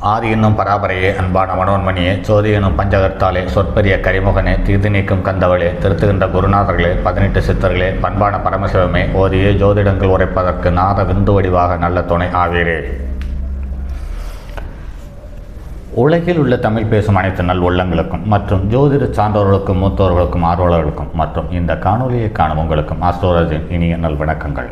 ஆதி என்னும் பராபரையே அன்பான மனோன்மணியே சோதி எனும் பஞ்சகர்த்தாலே சொற்பெரிய கரிமுகனே தீது நீக்கும் கந்தவளே திருத்துகின்ற குருநாதர்களே பதினெட்டு சித்தர்களே பண்பான பரமசிவமே ஓதியே ஜோதிடங்கள் உரைப்பதற்கு நாத விந்து வடிவாக நல்ல துணை ஆவீரே. உலகில் உள்ள தமிழ் பேசும் அனைத்து நல் உள்ளங்களுக்கும் மற்றும் ஜோதிட சான்றோர்களுக்கும் மூத்தோர்களுக்கும் ஆர்வலர்களுக்கும் மற்றும் இந்த காணொலியை காணும் உங்களுக்கும் ஆஸ்ட்ரோலஜின் இனிய நல் வணக்கங்கள்.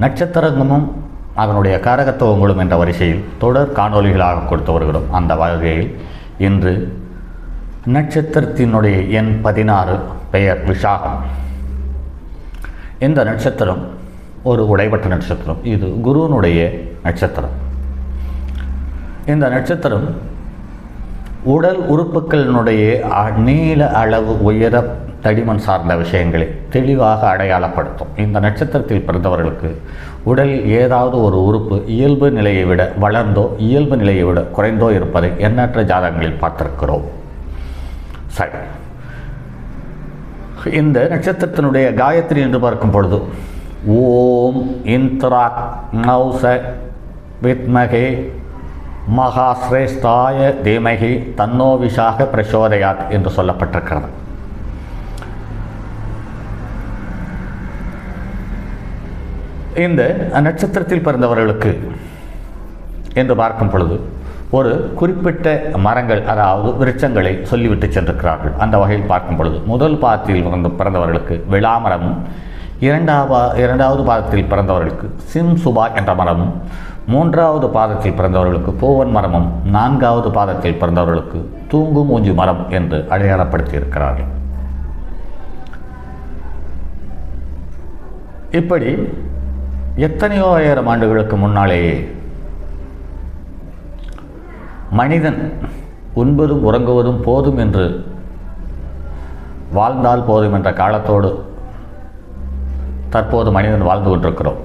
நட்சத்திரங்கமும் அதனுடைய காரகத்துவங்களும் என்ற வரிசையில் தொடர் காணொலிகளாக கொடுத்து வருகிறோம். அந்த வகையில் இன்று நட்சத்திரத்தினுடைய எண் பதினாறு பெயர் விஷாகம் இந்த நட்சத்திரம் ஒரு உடைபட்ட நட்சத்திரம். இது குருவனுடைய நட்சத்திரம். இந்த நட்சத்திரம் உடல் உறுப்புகளினுடைய அ- நீள அளவு உயர தடிமன் சார்ந்த விஷயங்களை தெளிவாக அடையாளப்படுத்தும். இந்த நட்சத்திரத்தில் பிறந்தவர்களுக்கு உடலில் ஏதாவது ஒரு உறுப்பு இயல்பு நிலையை விட வளர்ந்தோ இயல்பு நிலையை விட குறைந்தோ இருப்பதை எண்ணற்ற ஜாதகங்களில் பார்த்திருக்கிறோம். சரி. இந்த நட்சத்திரத்தினுடைய காயத்ரி என்று பார்க்கும் பொழுது ஓம் இந்திரா நௌச வித்மகே மகாஸ்ரேஷ்டாய தீமகி தன்னோவிஷாக பிரசோதயாத் என்று சொல்லப்பட்டிருக்கிறது. இந்த நட்சத்திரத்தில் பிறந்தவர்களுக்கு என்று பார்க்கும் பொழுது ஒரு குறிப்பிட்ட மரங்கள் அதாவது விருட்சங்களை சொல்லிவிட்டு சென்றிருக்கிறார்கள். அந்த வகையில் பார்க்கும் பொழுது முதல் பாதத்தில் பிறந்த பிறந்தவர்களுக்கு விளாமரமும் இரண்டாவா இரண்டாவது பாதத்தில் பிறந்தவர்களுக்கு சிம் சுபா என்ற மரமும் மூன்றாவது பாதத்தில் பிறந்தவர்களுக்கு பூவன் மரமும் நான்காவது பாதத்தில் பிறந்தவர்களுக்கு தூங்கும் ஊஞ்சி மரம் என்று அடையாளப்படுத்தி இருக்கிறார்கள் இப்படி எத்தனையோ ஆயிரம் ஆண்டுகளுக்கு முன்னாலேயே மனிதன் உண்பதும் உறங்குவதும் போதும் என்று வாழ்ந்தால் போதும் என்ற காலத்தோடு தற்போது மனிதன் வாழ்ந்து கொண்டிருக்கிறோம்.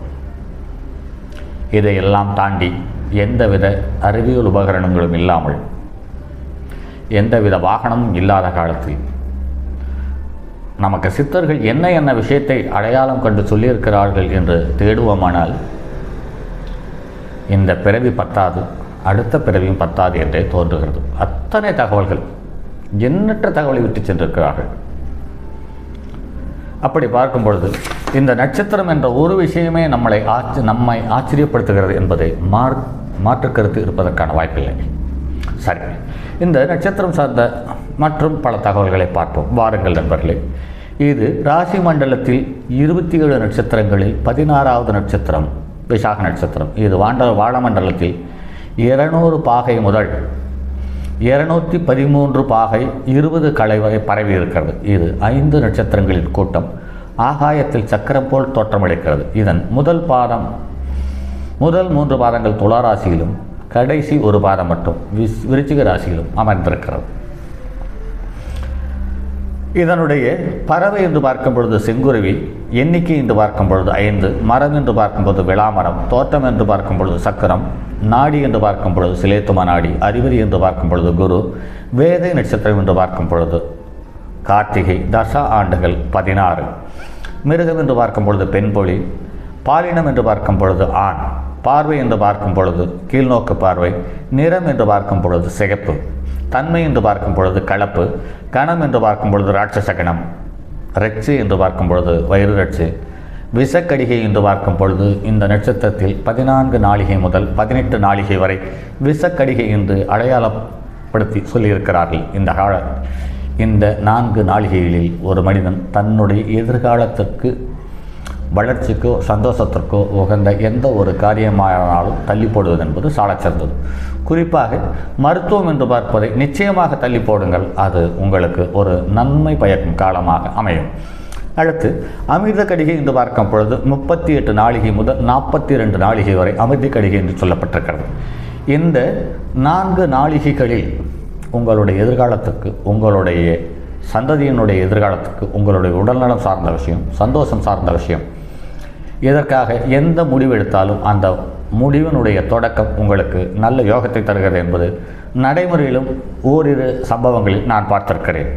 இதையெல்லாம் தாண்டி எந்தவித அறிவியல் உபகரணங்களும் இல்லாமல் எந்தவித வாகனமும் இல்லாத காலத்தில் நமக்கு சித்தர்கள் என்ன என்ன விஷயத்தை அடையாளம் கண்டு சொல்லியிருக்கிறார்கள் என்று தேடுவோமானால் இந்த பிறவி பத்தாது அடுத்த பிறவியும் பத்தாது என்றே தோன்றுகிறது. அத்தனை தகவல்கள் எண்ணற்ற தகவலை விட்டு சென்றிருக்கிறார்கள். அப்படி பார்க்கும் பொழுது இந்த நட்சத்திரம் என்ற ஒரு விஷயமே நம்மளை ஆச்சு நம்மை ஆச்சரியப்படுத்துகிறது என்பதை மாற் மாற்று கருத்து இருப்பதற்கான வாய்ப்பில்லை. சரி இந்த நட்சத்திரம் சார்ந்த மற்றும் பல தகவல்களை பார்ப்போம். வாருங்கள் நண்பர்களே. இது ராசி மண்டலத்தில் இருபத்தி ஏழு நட்சத்திரங்களில் பதினாறாவது நட்சத்திரம் விசாக நட்சத்திரம். இது வாண்ட வாழமண்டலத்தில் இருநூறு பாகை முதல் இருநூற்றி பதிமூன்று பாகை இருபது கலை வரை பரவி இருக்கிறது. இது ஐந்து நட்சத்திரங்களின் கூட்டம். ஆகாயத்தில் சக்கரம் போல் தோற்றமளிக்கிறது இதன் முதல் பாதம் முதல் மூன்று பாதங்கள் துளாராசியிலும் கடைசி ஒரு பாதம் மட்டும் விஸ் விருச்சிக ராசியிலும் அமர்ந்திருக்கிறது இதனுடைய பறவை என்று பார்க்கும் பொழுது செங்குருவி எண்ணிக்கை என்று பார்க்கும் பொழுது ஐந்து மரம் என்று பார்க்கும் பொழுது விளாமரம் தோட்டம் என்று பார்க்கும் பொழுது சக்கரம் நாடி என்று பார்க்கும் பொழுது சிலேத்தும நாடி அறிவரி என்று பார்க்கும் பொழுது குரு வேதை நட்சத்திரம் என்று பார்க்கும் பொழுது கார்த்திகை தசா ஆண்டுகள் பதினாறு மிருகம் என்று பார்க்கும் பொழுது பெண்பொழி பாலினம் என்று பார்க்கும் பொழுது ஆண் பார்வை என்று பார்க்கும் பொழுது கீழ்நோக்கு பார்வை நிறம் என்று பார்க்கும் பொழுது சிகப்பு தன்மை என்று பார்க்கும் பொழுது கலப்பு கணம் என்று பார்க்கும் பொழுது ராட்சச கணம் ரட்சு என்று பார்க்கும் பொழுது வயிறு ரட்சு விஷக்கடிகை என்று பார்க்கும் பொழுது இந்த நட்சத்திரத்தில் பதினான்கு நாளிகை முதல் பதினெட்டு நாளிகை வரை விஷக்கடிகை என்று அடையாளப்படுத்தி சொல்லியிருக்கிறார்கள் இந்த கால இந்த நான்கு நாளிகைகளில் ஒரு மனிதன் தன்னுடைய எதிர்காலத்திற்கு வளர்ச்சிக்கோ சந்தோஷத்திற்கோ உகந்த எந்த ஒரு காரியமானாலும் தள்ளி போடுவது என்பது சாலச்சிறந்தது குறிப்பாக மருத்துவம் என்று பார்ப்பதை நிச்சயமாக தள்ளி போடுங்கள் அது உங்களுக்கு ஒரு நன்மை பயக்கும் காலமாக அமையும். அடுத்து அமிர்த கடிகை என்று பார்க்கும் பொழுது முப்பத்தி எட்டு நாளிகை முதல் நாற்பத்தி ரெண்டு நாளிகை வரை அமிர்த கடிகை என்று சொல்லப்பட்டிருக்கிறது. இந்த நான்கு நாளிகைகளில் உங்களுடைய எதிர்காலத்துக்கு உங்களுடைய சந்ததியினுடைய எதிர்காலத்துக்கு உங்களுடைய உடல்நலம் சார்ந்த விஷயம் சந்தோஷம் சார்ந்த விஷயம் இதற்காக எந்த முடிவு எடுத்தாலும் அந்த முடிவினுடைய தொடக்கம் உங்களுக்கு நல்ல யோகத்தை தருகிறது என்பது நடைமுறையிலும் ஓரிரு சம்பவங்களில் நான் பார்த்திருக்கிறேன்.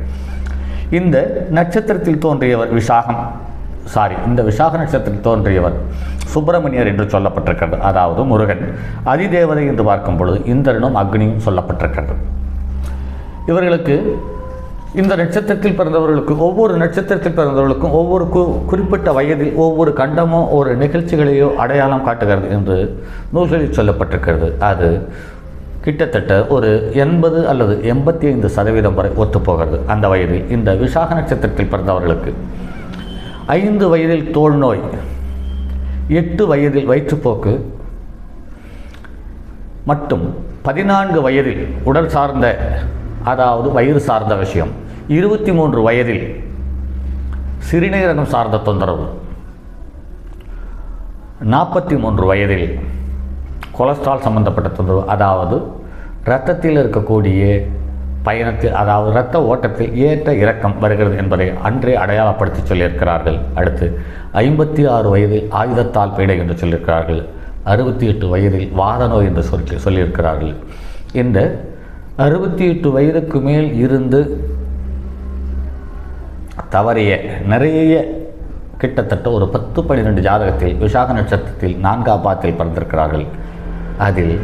இந்த நட்சத்திரத்தில் தோன்றியவர் விசாகம் சாரி இந்த விசாக நட்சத்திரத்தில் தோன்றியவர் சுப்பிரமணியர் என்று சொல்லப்பட்டிருக்கிறது. அதாவது முருகன் அதிதேவதை என்று பார்க்கும் பொழுது இந்திரனும் அக்னியும் சொல்லப்பட்டிருக்கிறது. இவர்களுக்கு இந்த நட்சத்திரத்தில் பிறந்தவர்களுக்கு ஒவ்வொரு நட்சத்திரத்தில் பிறந்தவர்களுக்கும் ஒவ்வொரு கு குறிப்பிட்ட வயதில் ஒவ்வொரு கண்டமோ ஒரு நிகழ்ச்சிகளையோ அடையாளம் காட்டுகிறது என்று நூல்களில் சொல்லப்பட்டிருக்கிறது. அது கிட்டத்தட்ட ஒரு எண்பது அல்லது எண்பத்தி ஐந்து சதவீதம் வரை ஒத்துப்போகிறது அந்த வயதில். இந்த விசாக நட்சத்திரத்தில் பிறந்தவர்களுக்கு ஐந்து வயதில் தோல் நோய் எட்டு வயதில் வயிற்றுப்போக்கு மற்றும் பதினான்கு வயதில் உடல் சார்ந்த அதாவது வயிறு சார்ந்த விஷயம். இருபத்தி மூன்று வயதில் சிறுநீரகம் சார்ந்த தொந்தரவு. நாற்பத்தி மூன்று வயதில் கொலஸ்ட்ரால் சம்பந்தப்பட்ட தொந்தரவு அதாவது இரத்தத்தில் இருக்கக்கூடிய பயணத்தில் அதாவது இரத்த ஓட்டத்தில் ஏற்ற இறக்கம் வருகிறது என்பதை அன்றே அடையாளப்படுத்தி சொல்லியிருக்கிறார்கள். அடுத்து ஐம்பத்தி ஆறு வயதில் ஆயுதத்தால் பீடை என்று சொல்லியிருக்கிறார்கள். அறுபத்தி எட்டு வயதில் வாத நோய் என்று சொல்லி சொல்லியிருக்கிறார்கள். இந்த அறுபத்தி எட்டு வயதுக்கு மேல் இருந்து தவறிய நிறைய கிட்டத்தட்ட ஒரு பத்து பன்னிரெண்டு ஜாதகத்தில் விசாக நட்சத்திரத்தில் நான்காம் பாத்தில் பிறந்திருக்கிறார்கள். அதில்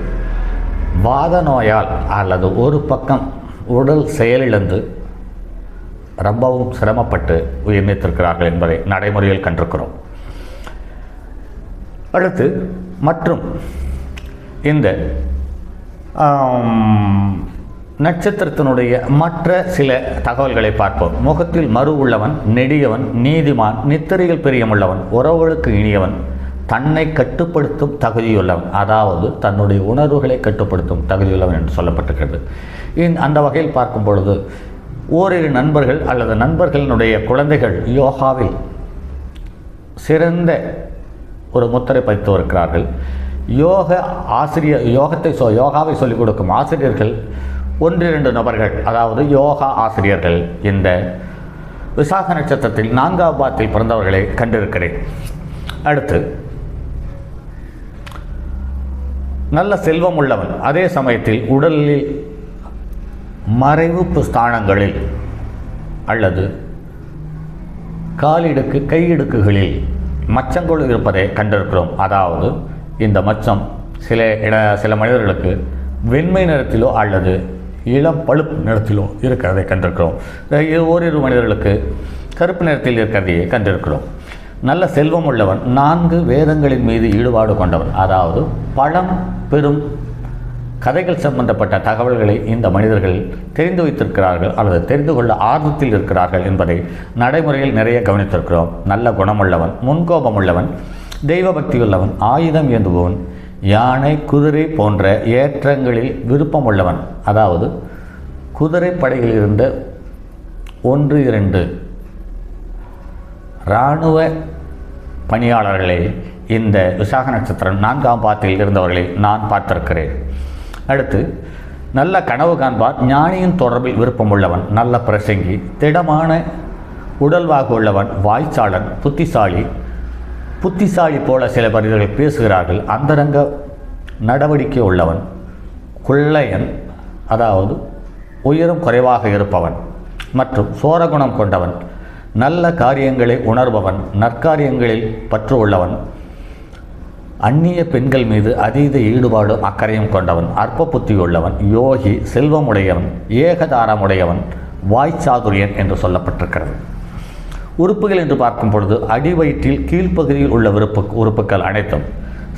வாத நோயால் அல்லது ஒரு பக்கம் உடல் செயலிழந்து ரொம்பவும் சிரமப்பட்டு உயிர் நீத்திருக்கிறார்கள் என்பதை நடைமுறையில் கண்டிருக்கிறோம். அடுத்து மற்றும் இந்த நட்சத்திரத்தினுடைய மற்ற சில தகவல்களை பார்ப்போம். முகத்தில் மறு உள்ளவன் நெடியவன் நீதிமான் நித்திரையில் பிரியமுள்ளவன் உறவுகளுக்கு இனியவன் தன்னை கட்டுப்படுத்தும் தகுதியுள்ளவன் அதாவது தன்னுடைய உணர்வுகளை கட்டுப்படுத்தும் தகுதியுள்ளவன் என்று சொல்லப்பட்டிருக்கிறது. இன் அந்த வகையில் பார்க்கும் பொழுது ஓரிரு நண்பர்கள் அல்லது நண்பர்களினுடைய குழந்தைகள் யோகாவில் சிறந்த ஒரு முத்திரை பதித்து வருகிறார்கள் யோக ஆசிரியர் யோகத்தை சொ யோகாவை சொல்லிக் கொடுக்கும் ஆசிரியர்கள் ஒன்றிரண்டு நபர்கள் அதாவது யோகா ஆசிரியர்கள் இந்த விசாக நட்சத்திரத்தில் நான்காம் பாத்தில் பிறந்தவர்களை கண்டிருக்கிறேன். அடுத்து நல்ல செல்வம் உள்ளவன். அதே சமயத்தில் உடலில் மறைவு ஸ்தானங்களில் அல்லது காலிடுக்கு கையிடுக்குகளில் மச்சங்கள் இருப்பதை கண்டிருக்கிறோம். அதாவது இந்த மச்சம் சில இட சில மனிதர்களுக்கு வெண்மை நிறத்திலோ அல்லது இளம் பழுப்பு நிறத்திலும் இருக்கிறதை கண்டிருக்கிறோம். ஓரிரு மனிதர்களுக்கு கருப்பு நிறத்தில் இருக்கிறதையே கண்டிருக்கிறோம். நல்ல செல்வம் உள்ளவன் நான்கு வேதங்களின் மீது ஈடுபாடு கொண்டவன். அதாவது பழம் பெரும் கதைகள் சம்பந்தப்பட்ட தகவல்களை இந்த மனிதர்கள் தெரிந்து வைத்திருக்கிறார்கள் அல்லது தெரிந்து கொள்ள ஆர்வத்தில் இருக்கிறார்கள் என்பதை நடைமுறையில் நிறைய கவனித்திருக்கிறோம். நல்ல குணமுள்ளவன் முன்கோபம் உள்ளவன் தெய்வ பக்தி உள்ளவன் ஆயுதம் ஏந்துபவன் யானை குதிரை போன்ற ஏற்றங்களில் விருப்பமுள்ளவன் அதாவது குதிரை படையில் இருந்த ஒன்று இரண்டு இராணுவ பணியாளர்களை இந்த விசாக நட்சத்திரம் நான்காம் பாத்தில் இருந்தவர்களை நான் பார்த்திருக்கிறேன். அடுத்து நல்ல கனவு காண்பார் ஞானியின் தொடர்பில் விருப்பமுள்ளவன் நல்ல பிரசங்கி திடமான உடல்வாக உள்ளவன் வாய்ச்சாளன் புத்திசாலி புத்திசாலி போல சில மனிதர்கள் பேசுகிறார்கள். அந்தரங்க நடவடிக்கை உள்ளவன் குள்ளையன் அதாவது உயரம் குறைவாக இருப்பவன் மற்றும் சோரகுணம் கொண்டவன் நல்ல காரியங்களை உணர்பவன் நற்காரியங்களில் பற்று உள்ளவன் அந்நிய பெண்கள் மீது அதீத ஈடுபாடும் அக்கறையும் கொண்டவன் அற்ப புத்தி உள்ளவன் யோகி செல்வமுடையவன் ஏகதாரமுடையவன் வாய்ச்சாதுரியன் என்று சொல்லப்பட்டிருக்கிறது. உறுப்புகள் என்று பார்க்கும் பொழுது அடிவயிற்றில் கீழ்ப்பகுதியில் உள்ள உறுப்பு உறுப்புகள் அனைத்தும்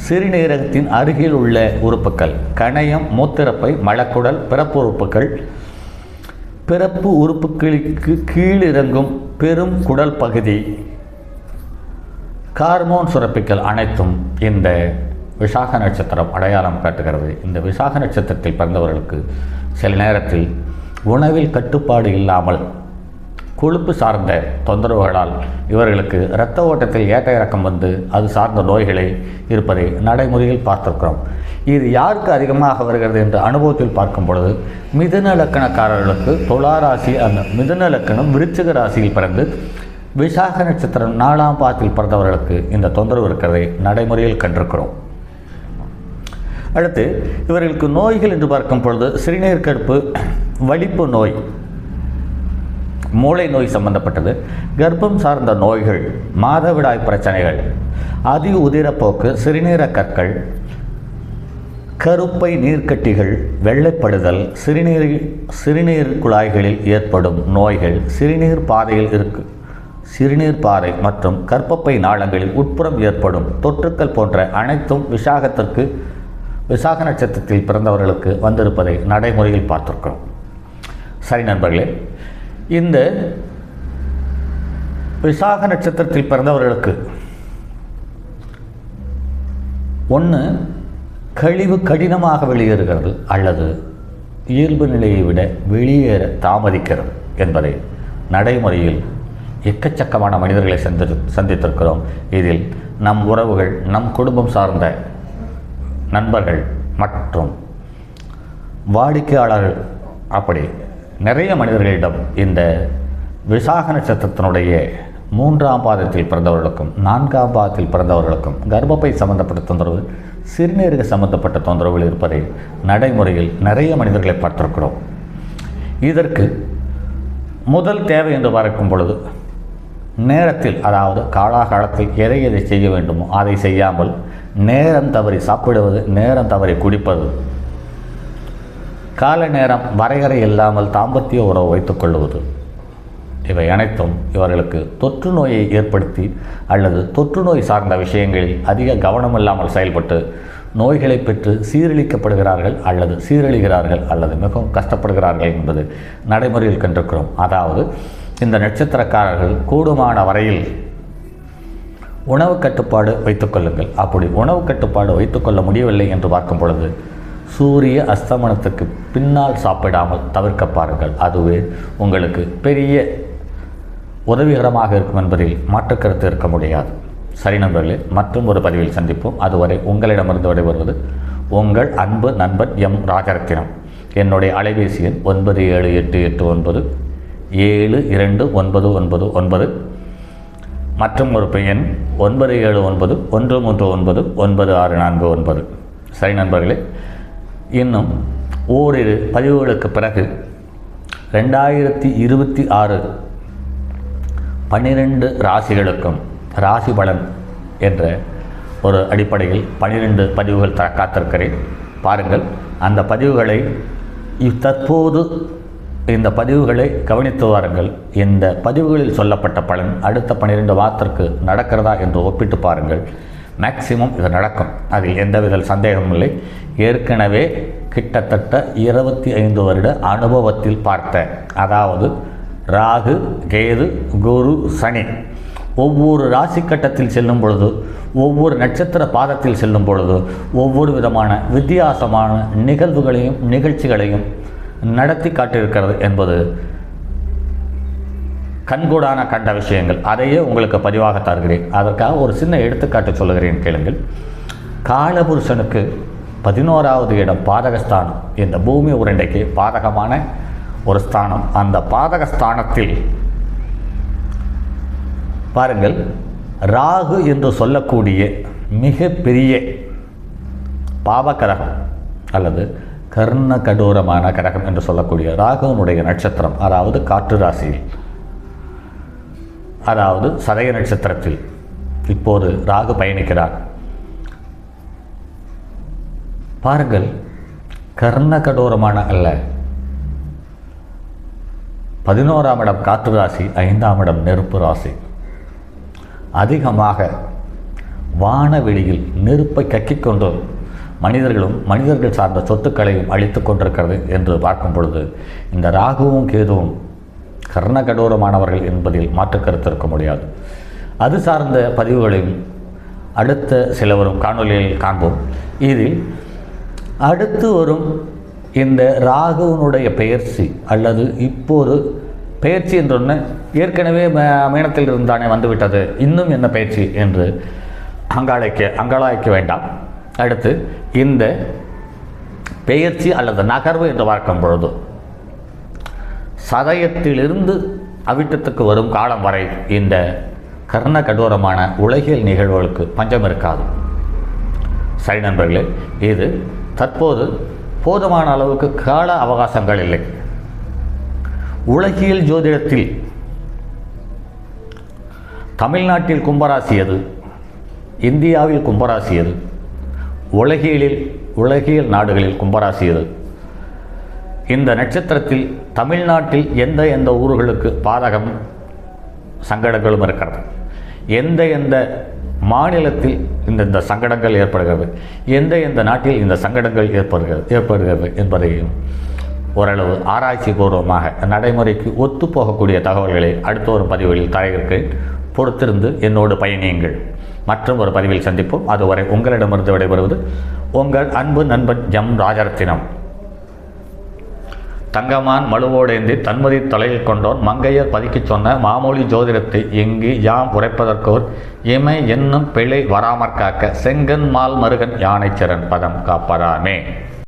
சிறுநீரகத்தின் அருகில் உள்ள உறுப்புகள் கணையம் மூத்திரப்பை மலக்குடல் பிறப்பு உறுப்புகள் பிறப்பு உறுப்புகளுக்கு கீழிறங்கும் பெரும் குடல் பகுதி கார்மோன் சுரப்பிகள் அனைத்தும் இந்த விசாக நட்சத்திரம் அடையாளம் காட்டுகிறது. இந்த விசாக நட்சத்திரத்தில் பிறந்தவர்களுக்கு சில நேரத்தில் உணவில் கட்டுப்பாடு இல்லாமல் கொழுப்பு சார்ந்த தொந்தரவுகளால் இவர்களுக்கு இரத்த ஓட்டத்தில் ஏற்ற இறக்கம் வந்து அது சார்ந்த நோய்களை இருப்பதை நடைமுறையில் பார்த்திருக்கிறோம். இது யாருக்கு அதிகமாக வருகிறது என்று அனுபவத்தில் பார்க்கும் பொழுது மிதுன லக்கணக்காரர்களுக்கு துளாராசி அந்த மிதுன லக்கணம் விருச்சிக ராசியில் பிறந்து விசாக நட்சத்திரம் நாலாம் பாத்தில் பிறந்தவர்களுக்கு இந்த தொந்தரவு இருக்கிறதை நடைமுறையில் கண்டிருக்கிறோம். அடுத்து இவர்களுக்கு நோய்கள் என்று பார்க்கும் பொழுது சிறுநீர் கடுப்பு வலிப்பு நோய் மூளை நோய் சம்பந்தப்பட்டது. கர்ப்பம் சார்ந்த நோய்கள் மாதவிடாய் பிரச்சனைகள் அதி உதிரப்போக்கு சிறுநீரக் கற்கள் கருப்பை நீர்க்கட்டிகள் வெள்ளைப்படுதல் சிறுநீர் சிறுநீர் குழாய்களில் ஏற்படும் நோய்கள் சிறுநீர் பாதையில் இருக்கு சிறுநீர் பாறை மற்றும் கர்ப்பப்பை நாளங்களில் உட்புறம் ஏற்படும் தொற்றுக்கள் போன்ற அனைத்தும் விசாகத்திற்கு விசாக நட்சத்திரத்தில் பிறந்தவர்களுக்கு வந்திருப்பதை நடைமுறையில் பார்த்துருக்கிறோம். சரி நண்பர்களே இந்த விசாக நட்சத்திரத்தில் பிறந்தவர்களுக்கு ஒன்று கழிவு கடினமாக வெளியேறுகிறது அல்லது இயல்பு நிலையை விட வெளியேற தாமதிக்கிறது என்பதை நடைமுறையில் எக்கச்சக்கமான மனிதர்களை சந்தி சந்தித்திருக்கிறோம். இதில் நம் உறவுகள் நம் குடும்பம் சார்ந்த நண்பர்கள் மற்றும் வாடிக்கையாளர்கள் அப்படி நிறைய மனிதர்களிடம் இந்த விசாக நட்சத்திரத்தினுடைய மூன்றாம் பாதத்தில் பிறந்தவர்களுக்கும் நான்காம் பாதத்தில் பிறந்தவர்களுக்கும் கர்ப்பப்பை சம்பந்தப்பட்ட தொந்தரவு சிறுநீரக சம்பந்தப்பட்ட தொந்தரவுகள் இருப்பதை நடைமுறையில் நிறைய மனிதர்களை பார்த்திருக்கிறோம். இதற்கு முதல் தேவை என்று பார்க்கும் பொழுது நேரத்தில் அதாவது காலாகாலத்தில் எதை எதை செய்ய வேண்டுமோ அதை செய்யாமல் நேரம் தவறி சாப்பிடுவது நேரம் தவறி குடிப்பது கால நேரம் வரையறை இல்லாமல் தாம்பத்திய உறவு வைத்துக் கொள்வது இவை அனைத்தும் இவர்களுக்கு தொற்று நோயை ஏற்படுத்தி அல்லது தொற்று நோய் சார்ந்த விஷயங்களில் அதிக கவனம் இல்லாமல் செயல்பட்டு நோய்களை பெற்று சீரழிக்கப்படுகிறார்கள் அல்லது சீரழிகிறார்கள் அல்லது மிகவும் கஷ்டப்படுகிறார்கள் என்பது நடைமுறையில் கண்டிருக்கிறோம். அதாவது இந்த நட்சத்திரக்காரர்கள் கூடுமான வரையில் உணவு கட்டுப்பாடு வைத்துக்கொள்ளுங்கள் அப்படி உணவு கட்டுப்பாடு வைத்துக்கொள்ள முடியவில்லை என்று பார்க்கும் பொழுது சூரிய அஸ்தமனத்துக்கு பின்னால் சாப்பிடாமல் தவிர்க்க பாருங்கள் அதுவே உங்களுக்கு பெரிய உதவிகரமாக இருக்கும் என்பதில் மாற்றுக்கருத்து இருக்க முடியாது. சரி நண்பர்களே மற்றும் ஒரு பதிவில் சந்திப்போம். அதுவரை உங்களிடமிருந்து விடைபெறுவது உங்கள் அன்பு நண்பன் எம் ராஜரத்தினம். என்னுடைய அலைபேசி எண் ஒன்பது ஏழு எட்டு எட்டு ஒன்பது ஏழு இரண்டு ஒன்பது ஒன்பது ஒன்பது மற்றும் ஒரு பெயன் ஒன்பது ஏழு ஒன்பது ஒன்று மூன்று ஒன்பது ஒன்பது ஆறு நான்கு ஒன்பது. சரி நண்பர்களே இன்னும் ஓரிரு பதிவுகளுக்கு பிறகு ரெண்டாயிரத்தி இருபத்தி ஆறு பன்னிரெண்டு ராசிகளுக்கும் ராசி பலன் என்ற ஒரு அடிப்படையில் பன்னிரெண்டு பதிவுகள் த காத்திருக்கிறேன். பாருங்கள் அந்த பதிவுகளை தற்போது இந்த பதிவுகளை கவனித்து வாருங்கள். இந்த பதிவுகளில் சொல்லப்பட்ட பலன் அடுத்த பன்னிரெண்டு வாரத்திற்கு நடக்கிறதா என்று ஒப்பிட்டு பாருங்கள். மேக்சிமம் இது நடக்கும். அதில் எந்தவித சந்தேகமும் இல்லை. ஏற்கனவே கிட்டத்தட்ட இருபத்தி ஐந்து வருட அனுபவத்தில் பார்த்த அதாவது ராகு கேது குரு சனி ஒவ்வொரு ராசி கட்டத்தில் செல்லும் பொழுது ஒவ்வொரு நட்சத்திர பாதத்தில் செல்லும் பொழுது ஒவ்வொரு விதமான வித்தியாசமான நிகழ்வுகளையும் நிகழ்ச்சிகளையும் நடத்தி காட்டியிருக்கிறது என்பது கண்கூடான கண்ட விஷயங்கள். அதையே உங்களுக்கு பதிவாக தருகிறேன். அதற்காக ஒரு சின்ன எடுத்துக்காட்டு சொல்லுகிறேன் கேளுங்கள். காலபுருஷனுக்கு பதினோராவது இடம் பாதகஸ்தானம். இந்த பூமி உருண்டைக்கு பாதகமான ஒரு ஸ்தானம். அந்த பாதகஸ்தானத்தில் பாருங்கள் ராகு என்று சொல்லக்கூடிய மிக பெரிய பாவக்கரகம் அல்லது கர்ண கடூரமான கரகம் என்று சொல்லக்கூடிய ராகுவனுடைய நட்சத்திரம் அதாவது காற்று ராசியில். அதாவது சதய நட்சத்திரத்தில் இப்போது ராகு பயணிக்கிறார். பாருங்கள் கர்ணகடோரமான அல்ல. பதினோராம் இடம் காற்று ராசி ஐந்தாம் இடம் நெருப்பு ராசி. அதிகமாக வானவெளியில் நெருப்பை கக்கிக் கொண்டு மனிதர்களும் மனிதர்கள் சார்ந்த சொத்துக்களையும் அழித்து கொண்டிருக்கிறது என்று பார்க்கும் பொழுது இந்த ராகுவும் கேதுவும் கர்ணகடோரமானவர்கள் என்பதில் மாற்று கருத்து இருக்க முடியாது. அது சார்ந்த பதிவுகளையும் அடுத்த சில வரும் காணொலியில் காண்போம். இதில் அடுத்து வரும் இந்த ராகுவனுடைய பெயர்ச்சி அல்லது இப்போது பெயர்ச்சி என்றொன்று ஏற்கனவே ம- மீனத்தில் இருந்தானே வந்துவிட்டது. இன்னும் என்ன பயிற்சி என்று அங்காளைக்க அங்காளாய்க்க வேண்டாம். அடுத்து இந்த பெயர்ச்சி அல்லது நகர்வு என்று பார்க்கும் பொழுது சதயத்திலிருந்து அவிட்டத்துக்கு வரும் காலம் வரை இந்த கர்ண கடோரமான உலகியல் நிகழ்வுகளுக்கு பஞ்சம் இருக்காது. சரி நண்பர்களே இது தற்போது போதுமான அளவுக்கு கால அவகாசங்கள் இல்லை. உலகியல் ஜோதிடத்தில் தமிழ்நாட்டில் கும்பராசி எது இந்தியாவில் கும்பராசி எது உலகியலில் உலகியல் நாடுகளில் கும்பராசி எது இந்த நட்சத்திரத்தில் தமிழ்நாட்டில் எந்த எந்த ஊர்களுக்கு பாதகம் சங்கடங்களும் இருக்கிறது? எந்த எந்த மாநிலத்தில் இந்த இந்த சங்கடங்கள் ஏற்படுகிறது? எந்த எந்த நாட்டில் இந்த சங்கடங்கள் ஏற்படுகிறது ஏற்படுகிறது என்பதையும் ஓரளவு ஆராய்ச்சி பூர்வமாக நடைமுறைக்கு ஒத்து போகக்கூடிய தகவல்களை அடுத்த ஒரு பதிவுகளில் தரையிற்கு பொறுத்திருந்து என்னோடு பயணியுங்கள். மற்றும் ஒரு பதிவில் சந்திப்போம். அதுவரை உங்களிடமிருந்து விடைபெறுவது உங்கள் அன்பு நண்பன் ஜம் ராஜரத்தினம். தங்கமான் மழுவோடேந்தி தன்மதி தலையில் கொண்டோன். மங்கையர் பதுக்கிச் சொன்ன மாமூலி ஜோதிடத்தை இங்கு யாம் உரைப்பதற்கோர் இமை என்னும் பிழை வராமற் காக்க செங்கன் மால் மருகன் யானைச்சரன் பதம் காப்பதாமே.